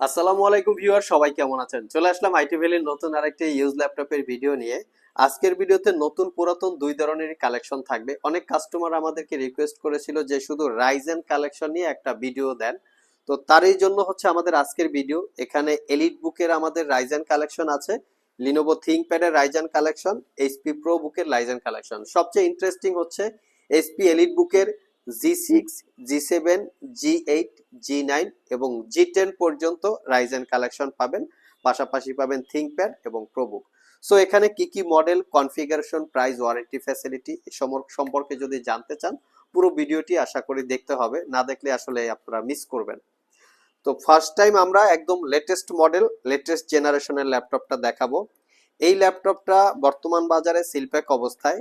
আসসালামু আলাইকুম ভিউয়ার, সবাই কেমন আছেন? চলে আসলাম আইটি ভ্যালির নতুন আরেকটি ইউজ ল্যাপটপের ভিডিও নিয়ে। আজকের ভিডিওতে নতুন পুরাতন দুই ধরনের কালেকশন থাকবে। অনেক কাস্টমার আমাদেরকে রিকোয়েস্ট করেছিল যে শুধু রাইজেন কালেকশন নিয়ে একটা ভিডিও দেন। তো তারই জন্য হচ্ছে আমাদের আজকের ভিডিও। এখানে এলিট বুকের আমাদের রাইজেন কালেকশন আছে লিনোভো থিংপ্যাডের রাইজেন কালেকশন এইচপি প্রো বুকের রাইজেন কালেকশন। সবচেয়ে ইন্টারেস্টিং হচ্ছে এইচপি এলিট বুকের G six G seven G eight G nine এবং জি টেন পর্যন্ত রাইজেন কালেকশন পাবেন। পাশাপাশি পাবেন থিংপ্যাড এবং প্রোবুক সো এখানে কি কি model configuration price warranty facility সম্পর্কে যদি জানতে চান, পুরো ভিডিওটি আশা করি দেখতে হবে। না দেখলে আসলে আপনারা মিস করবেন। তো ফার্স্ট টাইম আমরা একদম লেটেস্ট মডেল লেটেস্ট জেনারেশনের ল্যাপটপটা দেখাবো। এই ল্যাপটপটা বর্তমান বাজারে সিলপ্যাক অবস্থায়।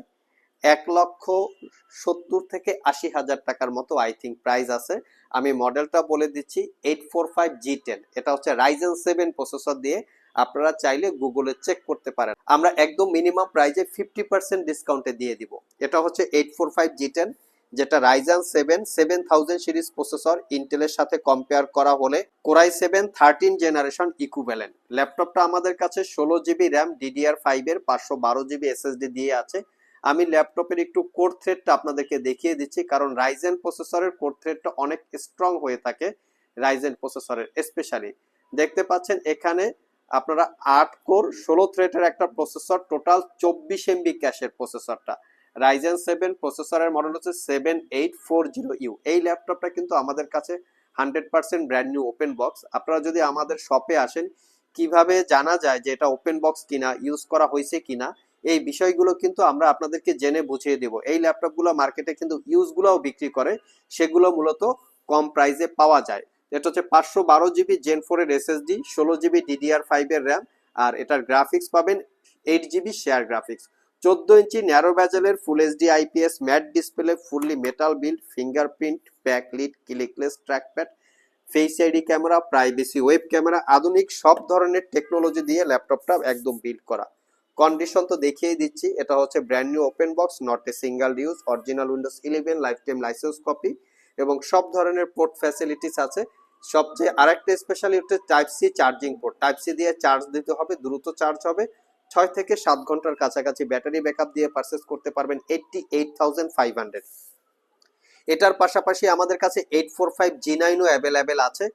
এক লক্ষ সত্তর থেকে আশি হাজার টাকার মতো আই থিঙ্ক প্রাইস আছে। আমি মডেলটা বলে দিচ্ছি eight four five G ten এটা হচ্ছে রাইজেন সেভেন প্রসেসর দিয়ে আপনারা চাইলে গুগলে চেক করতে পারেন। আমরা একদম মিনিমাম প্রাইজে ফিফটি পার্সেন্ট ডিসকাউন্টে দিয়ে দিব। এটা হচ্ছে eight four five G ten যেটা Ryzen seven seven thousand series processor ইন্টেলের সাথে কম্পেয়ার করা হলে core i seven thirteen generation equivalent ল্যাপটপটা আমাদের কাছে ষোলো জিবি র্যাম ডিডিআর ফাইভের পাঁচশো বারো জিবি এসএসডি দিয়ে আছে। আমি ল্যাপটপের একটু কোর থ্রেডটা আপনাদেরকে দেখিয়ে দিচ্ছি, কারণ রাইজেন প্রসেসরের কোর থ্রেডটা অনেক স্ট্রং হয়ে থাকে রাইজেন প্রসেসরের স্পেশালি দেখতে পাচ্ছেন এখানে আপনারা আট কোর, ষোলো থ্রেডের একটা প্রসেসর টোটাল চব্বিশ এমবি ক্যাশের প্রসেসরটা রাইজেন সেভেন প্রসেসরের মডেল হচ্ছে seven eight four zero U এই ল্যাপটপটা কিন্তু আমাদের কাছে hundred percent brand new open box আপনারা যদি আমাদের শপে আসেন, কীভাবে জানা যায় যে এটা ওপেন বক্স কিনা ইউজ করা হয়েছে কিনা? এই বিষয়গুলো কিন্তু আমরা আপনাদেরকে জেনে বুঝিয়ে দেব। এই ল্যাপটপগুলো মার্কেটে কিন্তু ইউজগুলোও বিক্রি করে, সেগুলো মূলত কম প্রাইসে পাওয়া যায়। এটা হচ্ছে পাঁচশো বারো জিবি জেন ফোর ফোরের এসএসডি ষোলো জিবি ডিডিআর ফাইভের র্যাম আর এটার গ্রাফিক্স পাবেন এইট জিবি শেয়ার গ্রাফিক্স চোদ্দ ইঞ্চি narrow ব্যাজেলের full HD IPS matte display fully metal build fingerprint backlit clickless trackpad face ID camera privacy web camera আধুনিক সব ধরনের টেকনোলজি দিয়ে ল্যাপটপটা একদম বিল্ড করা। কন্ডিশন তো দেখিয়েই দিচ্ছি, এটা হচ্ছে brand new open box not a single use original Windows eleven life time license copy এবং সব ধরনের পোর্ট ফ্যাসিলিটিস আছে। সবচেয়ে আরেকটা স্পেশালি হচ্ছে type C charging port type C দিয়ে চার্জ দিতে হবে, দ্রুত চার্জ হবে। ছয় থেকে সাত ঘণ্টার কাছাকাছি ব্যাটারি ব্যাকআপ দিয়ে পারচেস করতে পারবেন eighty eight thousand five hundred এটার পাশাপাশি আমাদের কাছে এইট ফোর ফাইভ জি নাইনও অ্যাভেলেবেল আছে।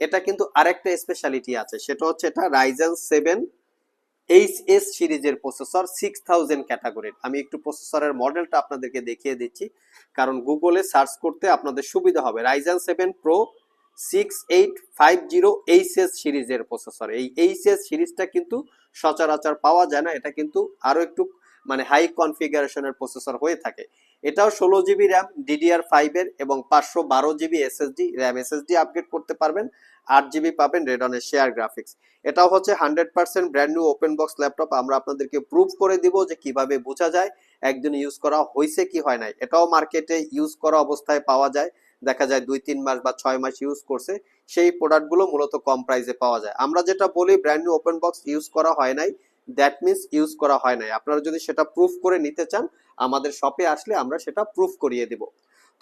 এটা কিন্তু আরেকটা স্পেশালিটি আছে, সেটা হচ্ছে এটা রাইজেন সেভেন এইচ এস সিরিজের প্রসেসর সিক্স থাউজেন্ড ক্যাটাগরির আমি একটু প্রসেসরের মডেলটা আপনাদেরকে দেখিয়ে দিচ্ছি। কারণ গুগলে সার্চ করতে আপনাদের সুবিধা হবে। Ryzen seven pro six eight five zero H S সিরিজের প্রসেসর এই এইচ এস সিরিজটা কিন্তু সচরাচর পাওয়া যায় না। এটা কিন্তু আরও একটু মানে হাই কনফিগারেশনের প্রসেসর হয়ে থাকে। এটাও ষোলো জিবি র্যাম ডিডিআর ফাইভের এবং পাঁচশো বারো GB SSD RAM SSD upgrade করতে পারবেন। আট জিবি পাবেন রেডনের শেয়ার গ্রাফিক্স এটাও হচ্ছে hundred percent brand new open box laptop আমরা আপনাদেরকে প্রুভ করে দিব যে কীভাবে বোঝা যায়, একদিন ইউজ করা হয়েছে কি হয় নাই। এটাও মার্কেটে ইউজ করা অবস্থায় পাওয়া যায়। দেখা যায় দুই, তিন মাস বা ছয় মাস ইউজ করছে। সেই প্রোডাক্টগুলো মূলত কম প্রাইসে পাওয়া যায়। আমরা যেটা বলি brand new open box use করা হয় নাই। দ্যাট মিনস ইউজ করা হয় নাই। আপনারা যদি সেটা প্রুফ করে নিতে চান আমাদের শপে আসলে আমরা সেটা প্রুফ করিয়ে দিব।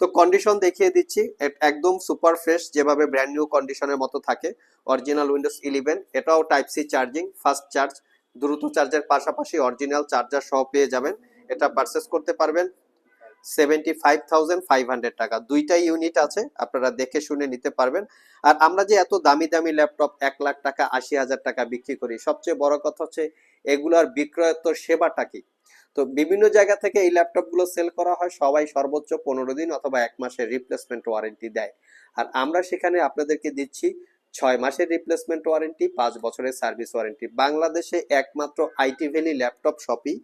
তো কন্ডিশন দেখিয়ে দিচ্ছি একদম সুপার ফ্রেশ যেভাবে ব্র্যান্ড নিউ কন্ডিশনের মতো থাকে অরিজিনাল উইন্ডোজ ইলেভেন এটাও type C charging fast charge দ্রুত চার্জের পাশাপাশি অরিজিনাল চার্জার সহ পেয়ে যাবেন। এটা পারচেস করতে পারবেন seventy five thousand five hundred টাকা। দুইটাই ইউনিট আছে, আপনারা দেখে শুনে নিতে পারবেন। আর আমরা যে এত দামি দামি ল্যাপটপ এক লাখ টাকা, আশি হাজার টাকা বিক্রি করি, সবচেয়ে বড় কথা হচ্ছে এগুলার বিক্রয়োত্তর সেবাটা কি? তো বিভিন্ন জায়গা থেকে এই ল্যাপটপগুলো সেল করা হয়, সবাই সর্বোচ্চ পনেরো দিন অথবা এক মাসের রিপ্লেসমেন্ট ওয়ারেন্টি দেয়। আর আমরা সেখানে আপনাদেরকে দিচ্ছি ছয় মাসের রিপ্লেসমেন্ট ওয়ারেন্টি পাঁচ বছরের সার্ভিস ওয়ারেন্টি বাংলাদেশে একমাত্র আইটি ভ্যালি ল্যাপটপ শপই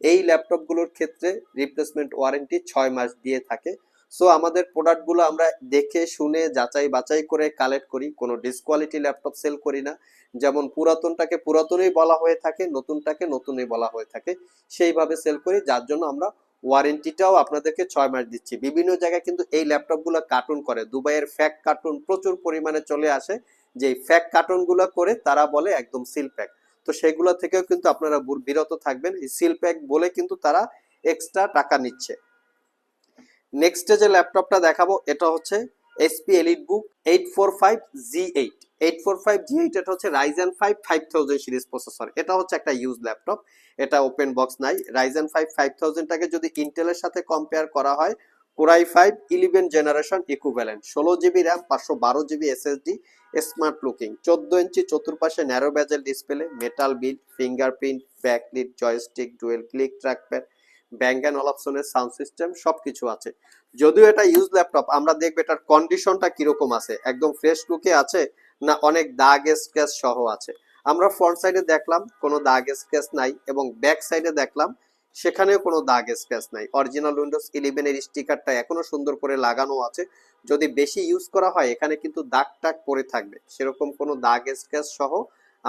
এই ল্যাপটপগুলোর ক্ষেত্রে রিপ্লেসমেন্ট ওয়ারেন্টি ছয় মাস দিয়ে থাকে। সো আমাদের প্রোডাক্টগুলো আমরা দেখে, শুনে, যাচাই বাছাই করে কালেক্ট করি। কোনো ডিসকোয়ালিটি ল্যাপটপ সেল করি না। যেমন পুরাতনটাকে পুরাতনই বলা হয়ে থাকে, নতুনটাকে নতুনই বলা হয়ে থাকে। সেইভাবে সেল করি, যার জন্য আমরা ওয়ারেন্টিটাও আপনাদেরকে ছয় মাস দিচ্ছি। বিভিন্ন জায়গায় কিন্তু এই ল্যাপটপগুলো কার্টুন করে। দুবাইয়ের ফ্যাক কার্টুন প্রচুর পরিমাণে চলে আসে। যে ফ্যাক কার্টুনগুলো করে, তারা বলে একদম সিল প্যাক তো সেগুলো থেকেও কিন্তু আপনারা বিরত থাকবেন। এই সিল প্যাক বলে কিন্তু তারা এক্সট্রা টাকা নিচ্ছে। নেক্সটে যে ল্যাপটপটা দেখাবো, এটা হচ্ছে SP elite book eight four five G eight eight four five G eight এটা হচ্ছে Ryzen five five thousand series processor এটা হচ্ছে একটা ইউজ ল্যাপটপ। এটা ওপেন বক্স নাই। রাইজেন ফাইভ ফাইভ থাউজেন্ডটাকে যদি ইন্টেলের সাথে কম্পেয়ার করা হয় core i five eleven generation equivalent ষোলো জিবি র্যাম পাঁচশো বারো জিবি এসএসডি স্মার্ট লুকিং চোদ্দ ইঞ্চি চতুর্পাশে narrow bezel display metal build fingerprint backlit joystick dual click trackpad Bang and sound system সবকিছু আছে। যদিও এটা ইউজ ল্যাপটপ আমরা দেখব এটার কন্ডিশনটা কীরকম আছে। একদম ফ্রেশ লুকে আছে না অনেক দাগ সহ আছে। আমরা ফ্রন্ট সাইডে দেখলাম, কোনো দাগ নাই এবং ব্যাক সাইডে দেখলাম, সেখানেও কোনো দাগ নাই। অরিজিনাল উইন্ডোজ ইলেভেন এর স্টিকারটা এখনও সুন্দর করে লাগানো আছে। যদি বেশি ইউজ করা হয়, এখানে কিন্তু দাগ টাগ পরে থাকবে। সেরকম কোনো দাগ স্ক্র্যাচ সহ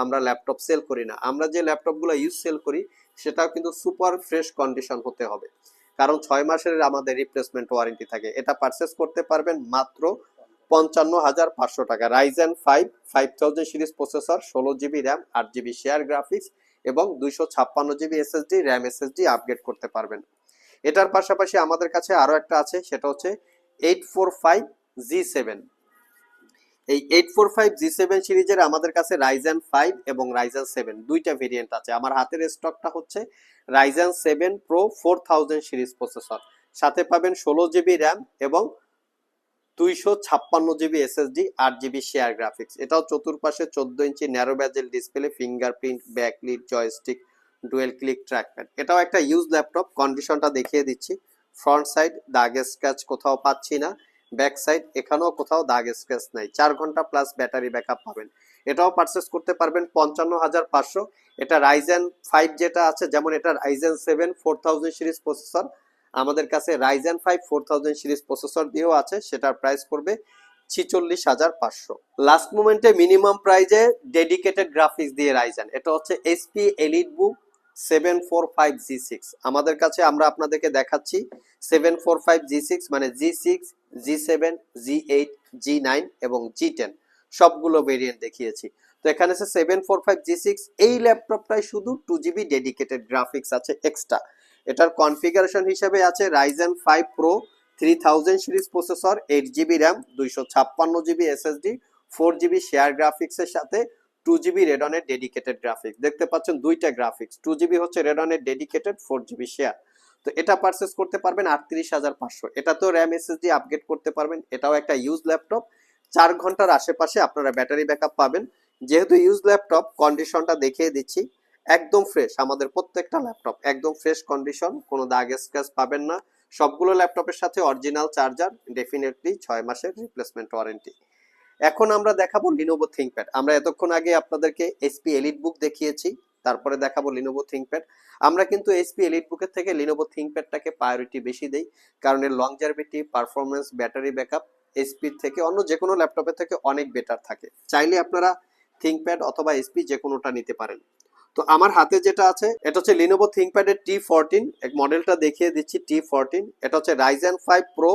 আমরা ল্যাপটপ সেল করি না। আমরা যে ল্যাপটপগুলো ইউজ সেল করি, সেটাও কিন্তু সুপার ফ্রেশ কন্ডিশন হতে হবে। কারণ ছয় মাসের আমাদের রিপ্লেসমেন্ট ওয়ারেন্টি থাকে। এটা পারচেস করতে পারবেন মাত্র পঞ্চান্ন হাজার পাঁচশো টাকা। Ryzen five five thousand series processor ষোলো জিবি র্যাম আট জিবি শেয়ার গ্রাফিক্স এবং দুইশো ছাপ্পান্ন GB SSD RAM SSD upgrade করতে পারবেন। এটার পাশাপাশি আমাদের কাছে আরও একটা আছে, সেটা হচ্ছে eight four five G seven এই eight four five G seven সিরিজের আমাদের কাছে রাইজেন ফাইভ এবং রাইজেন সেভেন দুইটা ভেরিয়েন্ট আছে। আমার হাতের স্টকটা হচ্ছে Ryzen seven pro four thousand series processor সাথে পাবেন ষোলো জিবি র্যাম এবং দুইশো ছাপ্পান্ন জিবি এসএসডি আট জিবি শেয়ার গ্রাফিক্স এটাও চতুর্পাশে চোদ্দ inch narrow bezel display fingerprint backlit joystick dual click trackpad এটাও একটা ইউজ ল্যাপটপ কন্ডিশনটা দেখিয়ে দিচ্ছি। ফ্রন্ট সাইড দাগ স্ক্র্যাচ কোথাও পাচ্ছি না। ব্যাক সাইড এখানেও কোথাও দাগ স্ক্র্যাচ নাই। চার ঘণ্টা প্লাস ব্যাটারি ব্যাকআপ পাবেন। এটাও পারচেস করতে পারবেন পঞ্চান্ন হাজার পাঁচশো। এটা রাইজেন ফাইভ যেটা আছে, যেমন এটা Ryzen seven four thousand series processor আমাদের কাছে Ryzen five four thousand series processor দিয়েও আছে, সেটার প্রাইস পড়বে ছিচল্লিশ হাজার পাঁচশো। লাস্ট মোমেন্টে মিনিমাম প্রাইজে ডেডিকেটেড গ্রাফিক্স দিয়ে রাইজেন এটা হচ্ছে HP EliteBook seven four five G six আমাদের কাছে আমরা আপনাদেরকে দেখাচ্ছি seven four five G six মানে G six G seven G eight G nine এবং জি টেন সবগুলো ভেরিয়েন্ট দেখিয়েছি। তো এখানে আছে seven four five G six এই ল্যাপটপটায় শুধু টু জিবি ডেডিকেটেড গ্রাফিক্স আছে এক্সট্রা এটার কনফিগারেশন হিসেবে আছে Ryzen five pro three thousand series processor eight GB RAM দুইশো ছাপ্পান্ন GB SSD four GB share গ্রাফিক্সের সাথে টু জিবি রেডনের ডেডিকেটেড গ্রাফিক্স দেখতে পাচ্ছেন দুইটা গ্রাফিক্স টু জিবি হচ্ছে রেডনের ডেডিকেটেড ফোর জিবি শেয়ার তো এটা পারচেস করতে পারবেন আটত্রিশ হাজার পাঁচশো। এটা তো র্যাম এসএসডি আপগ্রেড করতে পারবেন, এটাও একটা ইউজ ল্যাপটপ চার ঘণ্টার আশেপাশে আপনারা ব্যাটারি ব্যাকআপ পাবেন। যেহেতু ইউজ ল্যাপটপ কন্ডিশনটা দেখিয়ে দিচ্ছি, একদম ফ্রেশ আমাদের প্রত্যেকটা ল্যাপটপ একদম ফ্রেশ কন্ডিশন কোনো দাগ স্ক্র্যাচ পাবেন না। সবগুলো ল্যাপটপের সাথে অরিজিনাল চার্জার ডেফিনেটলি ছয় মাসের রিপ্লেসমেন্ট ওয়ারেন্টি এখন আমরা দেখাবো লিনোভো থিংকপ্যাড আমরা এতক্ষণ আগে আপনাদেরকে এসপি এলিট বুক দেখিয়েছি। তারপরে দেখাবো লিনোভো থিংকপ্যাড আমরা কিন্তু এসপি এলিট বুকের থেকে লিনোভো থিংকপ্যাডটাকে প্রায়োরিটি বেশি দেই, কারণ এর লংজারভিটি পারফরমেন্স ব্যাটারি ব্যাকআপ এসপির থেকে অন্য যে কোনো ল্যাপটপের থেকে অনেক বেটার থাকে। চাইলে আপনারা থিংকপ্যাড অথবা এসপি যে কোনোটা নিতে পারেন। তো আমার হাতে যেটা আছে, এটা হচ্ছে লিনোভো থিংকপ্যাড এর টি ফোরটিন এক মডেলটা দেখিয়ে দিচ্ছি টি ফোরটিন এটা হচ্ছে Ryzen five pro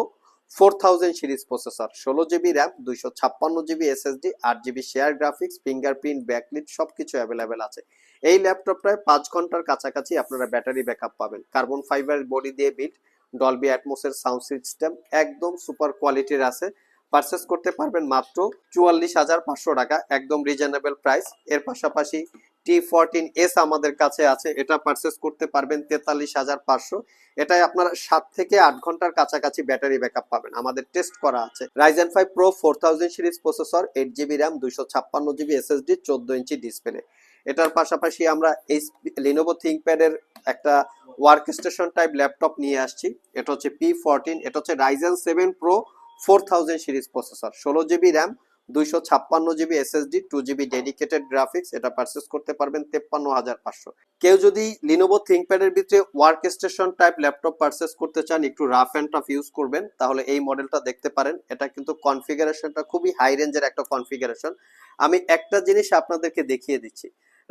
four thousand series processor ষোলো জিবি র্যাম দুইশো ছাপ্পান্ন জিবি এসএসডি আট GB share graphics fingerprint backlit সবকিছু অ্যাভেলেবেল আছে। এই ল্যাপটপ প্রায় পাঁচ ঘণ্টার কাছাকাছি আপনারা ব্যাটারি ব্যাকআপ পাবেন। কার্বন ফাইবার বডি দিয়ে বিট ডলবি অ্যাটমোসের সাউন্ড সিস্টেম একদম সুপার কোয়ালিটির আছে। পারচেস করতে পারবেন মাত্র চুয়াল্লিশ হাজার পাঁচশো টাকা, একদম রিজনেবল প্রাইস এর পাশাপাশি টি ফোরটিন এস আমাদের কাছে আছে, এটা পারচেস করতে পারবেন তেতাল্লিশ হাজার পাঁচশো। এটাই আপনারা সাত থেকে আট ঘণ্টার কাছাকাছি ব্যাটারি ব্যাকআপ পাবেন। আমাদের টেস্ট করা আছে। Ryzen five pro four thousand series processor eight GB RAM দুইশো ছাপ্পান্ন জিবি এসএসডি চোদ্দ ইঞ্চি ডিসপ্লে এটার পাশাপাশি আমরা এই লিনোভো থিংকপ্যাডের একটা ওয়ার্ক স্টেশন টাইপ ল্যাপটপ নিয়ে আসছি। এটা হচ্ছে পি ফোরটিন এটা হচ্ছে Ryzen seven pro four thousand series processor ষোলো জিবি র্যাম দুইশো ছাপ্পান্ন GB SSD two GB dedicated graphics এটা পারচেস করতে পারবেন তেপ্পান্ন হাজার পাঁচশো। কেউ যদি লিনোভো থিংকপ্যাডের ভিতরে workstation type laptop purchase করতে চান, একটু রাফ অ্যান্ড টাফ ইউজ করবেন, তাহলে এই মডেলটা দেখতে পারেন। এটা কিন্তু কনফিগারেশনটা খুবই হাই রেঞ্জের একটা কনফিগারেশন আমি একটা জিনিস আপনাদেরকে দেখিয়ে দিচ্ছি।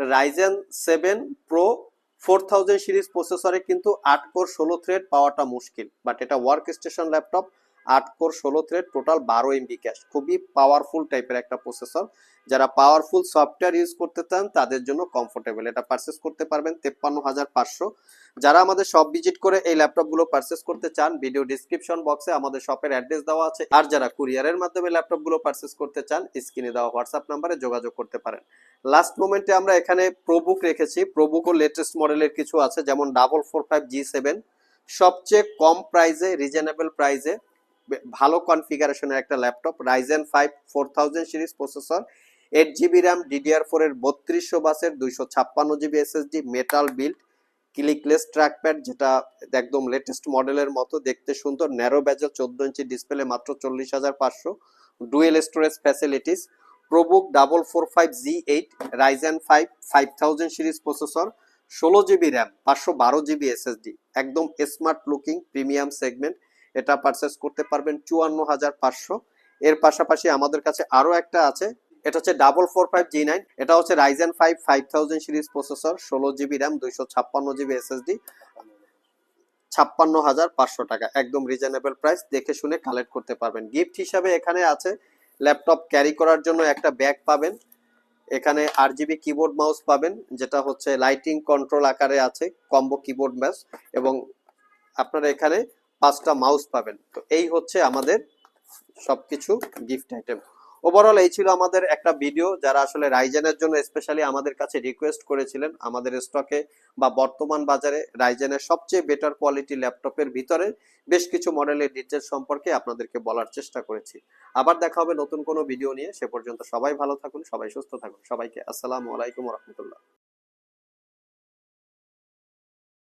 Ryzen seven pro four thousand series প্রসেসরে কিন্তু আট কোর ষোলো থ্রেড পাওয়াটা মুশকিল বাট এটা ওয়ার্ক স্টেশন ল্যাপটপ আট কোর ষোলো থ্রেড টোটাল বারো এমবি ক্যাশ খুবই পাওয়ারফুল টাইপের একটা প্রসেসর যারা পাওয়ারফুল সফটওয়্যার ইউজ করতে চান, তাদের জন্য কমফোর্টেবল এটা পারচেস করতে পারবেন তেপ্পান্ন হাজার পাঁচশো। যারা আমাদের শপ ভিজিট করে এই ল্যাপটপগুলো পারচেস করতে চান ভিডিও ডিসক্রিপশন বক্সে আমাদের শপের অ্যাড্রেস দেওয়া আছে। আর যারা কুরিয়ারের মাধ্যমে ল্যাপটপগুলো পারচেস করতে চান স্ক্রিনে দেওয়া হোয়াটসঅ্যাপ নাম্বারে যোগাযোগ করতে পারেন। লাস্ট মোমেন্টে আমরা এখানে প্রবুক রেখেছি। প্রবুকও লেটেস্ট মডেলের কিছু আছে, যেমন double four five G seven সবচেয়ে কম প্রাইসে রিজনেবল প্রাইসে ভালো কনফিগারেশনের একটা laptop Ryzen five four thousand series processor eight GB RAM DDR four এর বত্রিশশো বাসের দুইশো ছাপ্পান্ন GB SSD metal build clickless trackpad যেটা একদম লেটেস্ট মডেলের মতো, দেখতে সুন্দর ন্যারো ব্যাজেল চোদ্দ ইঞ্চি ডিসপ্লে মাত্র চল্লিশ হাজার পাঁচশো dual storage facilities ProBook double four five G eight Ryzen five five thousand series processor ষোলো জিবি র্যাম পাঁচশো বারো জিবি এসএসডি একদম স্মার্ট লুকিং প্রিমিয়াম সেগমেন্ট এটা পারচেস করতে পারবেন চুয়ান্ন হাজার পাঁচশো। এর পাশাপাশি আমাদের কাছে আরও একটা আছে। এটা হচ্ছে double four five G nine এটা হচ্ছে Ryzen five five thousand series processor ষোলো জিবি র্যাম দুইশো ছাপ্পান্ন জিবি এসএসডি ছাপ্পান্ন হাজার পাঁচশো টাকা। একদম রিজনেবল প্রাইস দেখে শুনে কালেক্ট করতে পারবেন। গিফট হিসাবে এখানে আছে। ল্যাপটপ ক্যারি করার জন্য একটা ব্যাগ পাবেন। এখানে আর জিবি কিবোর্ড মাউস পাবেন, যেটা হচ্ছে লাইটিং কন্ট্রোল আকারে আছে কম্বো কিবোর্ড মাউস এবং আপনারা এখানে পাঁচটা মাউস পাবেন। তো এই হচ্ছে আমাদের সবকিছু গিফট আইটেম ওভারঅল এই ছিল আমাদের একটা ভিডিও যারা আসলে রাইজেনের জন্য স্পেশালি আমাদের কাছে রিকোয়েস্ট করেছিলেন, আমাদের স্টকে বা বর্তমান বাজারে রাইজেনের সবচেয়ে বেটার কোয়ালিটি ল্যাপটপের ভিতরে বেশ কিছু মডেলের ডিটেলস সম্পর্কে আপনাদেরকে বলার চেষ্টা করেছি। আবার দেখা হবে নতুন কোনো ভিডিও নিয়ে। সে পর্যন্ত সবাই ভালো থাকুন, সবাই সুস্থ থাকুন। সবাইকে আসসালামু আলাইকুম রহমতুল্লাহ।